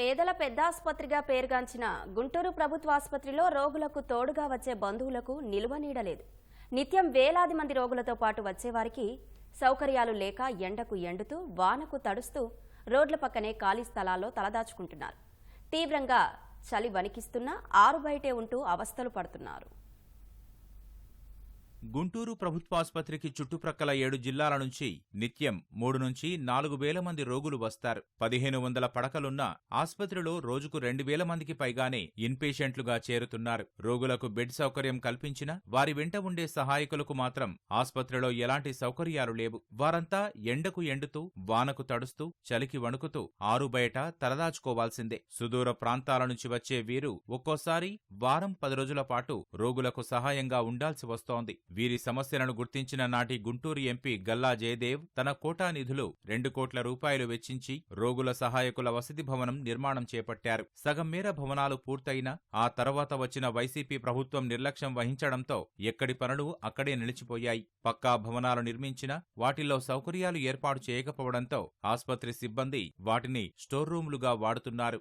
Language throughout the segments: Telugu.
పేదల పెద్దాసుపత్రిగా పేరుగాంచిన గుంటూరు ప్రభుత్వ ఆసుపత్రిలో రోగులకు తోడుగా వచ్చే బంధువులకు నిలువ నీడలేదు నిత్యం వేలాది మంది రోగులతో పాటు వచ్చేవారికి సౌకర్యాలు లేక ఎండకు ఎండుతూ వానకు తడుస్తూ రోడ్ల పక్కనే ఖాళీ స్థలాల్లో తలదాచుకుంటున్నారు. తీవ్రంగా చలి వణికిస్తున్నా ఆరు బయటే ఉంటూ అవస్థలు పడుతున్నారు. గుంటూరు ప్రభుత్వాసుపత్రికి చుట్టుప్రక్కల ఏడు జిల్లాల నుంచి నిత్యం మూడు నుంచి నాలుగు వేల మంది రోగులు వస్తారు. పదిహేను వందల పడకలున్న ఆసుపత్రిలో రోజుకు రెండు వేల మందికి పైగానే ఇన్పేషెంట్లుగా చేరుతున్నారు. రోగులకు బెడ్ సౌకర్యం కల్పించినా వారి వెంట ఉండే సహాయకులకు మాత్రం ఆసుపత్రిలో ఎలాంటి సౌకర్యాలు లేవు. వారంతా ఎండకు ఎండుతూ వానకు తడుస్తూ చలికి వణుకుతూ ఆరు బయట తలదాచుకోవాల్సిందే. సుదూర ప్రాంతాల నుంచి వచ్చే వీరు ఒక్కోసారి వారం పది రోజుల పాటు రోగులకు సహాయంగా ఉండాల్సి వస్తోంది. వీరి సమస్యలను గుర్తించిన నాటి గుంటూరు ఎంపీ గల్లా జయదేవ్ తన కోటా నిధులు రెండు కోట్ల రూపాయలు వెచ్చించి రోగుల సహాయకుల వసతి భవనం నిర్మాణం చేపట్టారు. సగం మేర భవనాలు పూర్తయినా ఆ తర్వాత వచ్చిన వైసీపీ ప్రభుత్వం నిర్లక్ష్యం వహించడంతో ఎక్కడి పనులు అక్కడే నిలిచిపోయాయి. పక్కా భవనాలు నిర్మించినా వాటిల్లో సౌకర్యాలు ఏర్పాటు చేయకపోవడంతో ఆస్పత్రి సిబ్బంది వాటిని స్టోర్ రూములుగా వాడుతున్నారు.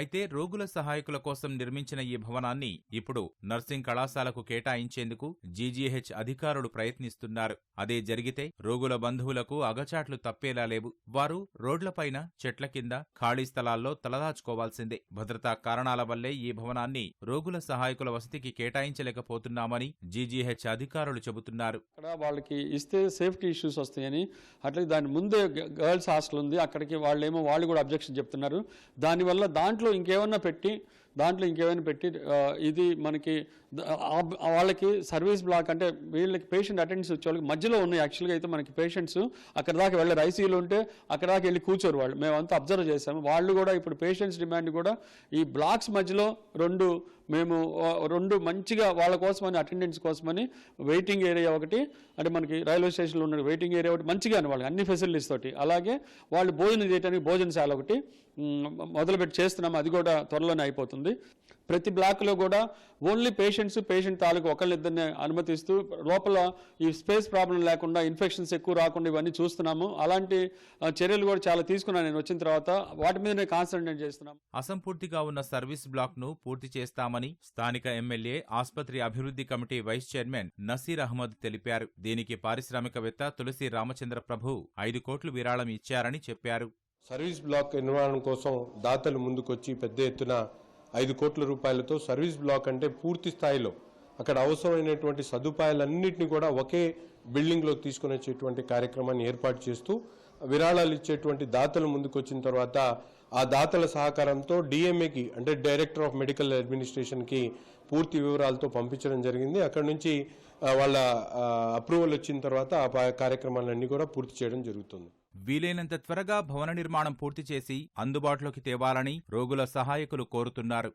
అయితే రోగుల సహాయకుల కోసం నిర్మించిన ఈ భవనాన్ని ఇప్పుడు నర్సింగ్ కళాశాలకు కేటాయించేందుకు జీజీహెచ్ అధికారులు ప్రయత్నిస్తున్నారు. అదే జరిగితే రోగుల బంధువులకు అగచాట్లు తప్పేలా లేవు. వారు రోడ్లపైన చెట్ల కింద ఖాళీ స్థలాల్లో తలదాచుకోవాల్సిందే. భద్రతా కారణాల వల్లే ఈ భవనాన్ని రోగుల సహాయకుల వసతికి కేటాయించలేకపోతున్నామని జీజీహెచ్ అధికారులు చెబుతున్నారు. వాళ్ళకి ఇస్తే సేఫ్టీ ఇష్యూస్ వస్తాయని అట్లా దాని ముందే గర్ల్స్ హాస్టల్ ఉంది. అక్కడికి వాళ్ళేమో వాళ్ళు కూడా అబ్జెక్షన్ చెప్తున్నారు. దానివల్ల దాంట్లో ఇంకేమన్నా పెట్టి దాంట్లో ఇంకేమైనా పెట్టి ఇది మనకి వాళ్ళకి సర్వీస్ బ్లాక్ అంటే వీళ్ళకి పేషెంట్ అటెండెన్స్ వచ్చే వాళ్ళకి మధ్యలో ఉన్నాయి. యాక్చువల్గా అయితే మనకి పేషెంట్స్ అక్కడ దాకా వెళ్ళారు. ఐసీయూలో ఉంటే అక్కడ దాకా వెళ్ళి కూర్చోరు వాళ్ళు. మేమంతా అబ్జర్వ్ చేసాము వాళ్ళు కూడా ఇప్పుడు పేషెంట్స్ డిమాండ్ కూడా ఈ బ్లాక్స్ మధ్యలో రెండు మేము రెండు మంచిగా వాళ్ళ కోసమని అటెండెన్స్ కోసమని వెయిటింగ్ ఏరియా ఒకటి అంటే మనకి రైల్వే స్టేషన్లో ఉన్న వెయిటింగ్ ఏరియా ఒకటి మంచిగా అని వాళ్ళకి అన్ని ఫెసిలిటీస్ తోటి. అలాగే వాళ్ళు భోజనం చేయడానికి భోజనశాల ఒకటి మొదలుపెట్టి చేస్తున్నాము. అది కూడా త్వరలోనే అయిపోతుంది. ప్రతి బ్లాక్లో కూడా ఓన్లీ పేషెంట్స్ పేషెంట్ తాలూకు ఒకళ్ళిద్దరిని అనుమతిస్తూ లోపల ఈ స్పేస్ ప్రాబ్లం లేకుండా ఇన్ఫెక్షన్స్ ఎక్కువ రాకుండా ఇవన్నీ చూస్తున్నాము. అలాంటి చర్యలు కూడా చాలా తీసుకున్నాను నేను వచ్చిన తర్వాత. వాటి మీదనే కాన్సన్ట్రేట్ చేస్తున్నాము అసంపూర్తిగా ఉన్న సర్వీస్ బ్లాక్ను పూర్తి చేస్తామని స్థానిక ఎమ్మెల్యే ఆస్పత్రి అభివృద్ధి committee vice chairman Naseer Ahmed తెలిపారు. దీనికి పారిశ్రామికవేత్త తులసి రామచంద్ర ప్రభు ఐదు కోట్లు విరాళం ఇచ్చారని చెప్పారు. సర్వీస్ బ్లాక్ నిర్మాణం కోసం దాతలు ముందుకొచ్చి పెద్ద ఎత్తున ఐదు కోట్ల రూపాయలతో సర్వీస్ బ్లాక్ అంటే పూర్తి స్థాయిలో అక్కడ అవసరమైనటువంటి సదుపాయాలన్నింటినీ కూడా ఒకే బిల్డింగ్లో తీసుకుని వచ్చేటువంటి కార్యక్రమాన్ని ఏర్పాటు చేస్తూ విరాళాలు ఇచ్చేటువంటి దాతలు ముందుకొచ్చిన తర్వాత ఆ దాతల సహకారంతో డిఎంఏకి అంటే డైరెక్టర్ ఆఫ్ మెడికల్ అడ్మినిస్ట్రేషన్కి పూర్తి వివరాలతో పంపించడం జరిగింది. అక్కడ నుంచి వాళ్ళ అప్రూవల్ వచ్చిన తర్వాత ఆ పా- కార్యక్రమాలన్నీ కూడా పూర్తి చేయడం జరుగుతుంది. వీలైనంత త్వరగా భవన నిర్మాణం పూర్తి చేసి అందుబాటులోకి తేవాలని రోగుల సహాయకులు కోరుతున్నారు.